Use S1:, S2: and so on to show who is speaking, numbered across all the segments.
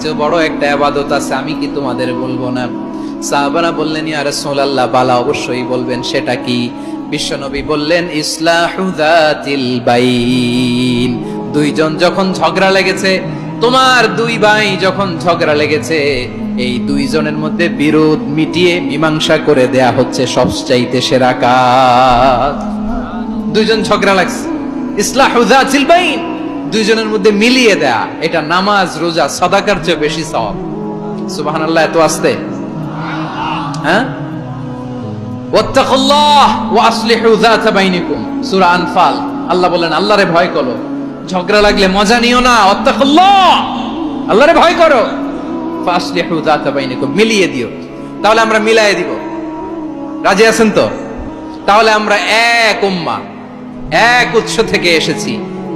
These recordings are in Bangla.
S1: চেয়েও বড় একটা আবাদত আছে, আমি কি তোমাদের বলব না? সাহাবারা বললেন, ইয়া রাসূলুল্লাহ, বালা অবশ্যই বলবেন, সেটা কি? বিশ্বনবী বললেন, ইসলাহু দুইজন যখন ঝগড়া লেগেছে, তোমার দুই ভাই যখন ঝগড়া লেগেছে, এই দুইজনের মধ্যে বিরোধ মিটিয়ে মীমাংসা করে দেয়া হচ্ছে সবচাইতে সেরা কাজ। দুইজন ঝগড়া লাগছে, ইসলাহু যাতিল দুইজনের মধ্যে মিলিয়ে দেয়া, এটা নামাজ, রোজা, সদাকার চেয়ে বেশি সওয়াব। সুবহানাল্লাহ, এত আসতে। হ্যাঁ? আল্লাহ বলেন ভয় ঝগড়া লাগলে মজা নিও না ভয় করো। মিলিয়ে দিও। তাহলে আমরা রাজি আছেন তো? তাহলে আমরা এক উম্মা, এক উৎস থেকে এসেছি।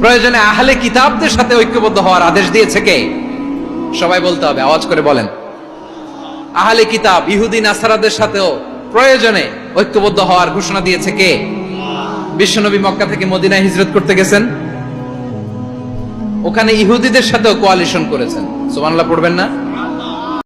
S1: প্রয়োজনে আহলে কিতাবদের সাথে ঐক্যবদ্ধ হওয়ার আদেশ দিয়েছে কে? সবাই বলতে হবে, আওয়াজ করে বলেন। আহলে কিতাব, ইহুদি, নাসারাদের সাথেও প্রয়োজনে ঐক্যবদ্ধ হওয়ার ঘোষণা দিয়েছে কে? বিশ্বনবী মক্কা থেকে মদিনায় হিজরত করতে গেছেন। ওখানে ইহুদিদের সাথেও কোয়ালিশন করেছেন। সুবহানাল্লাহ, পড়বেন না?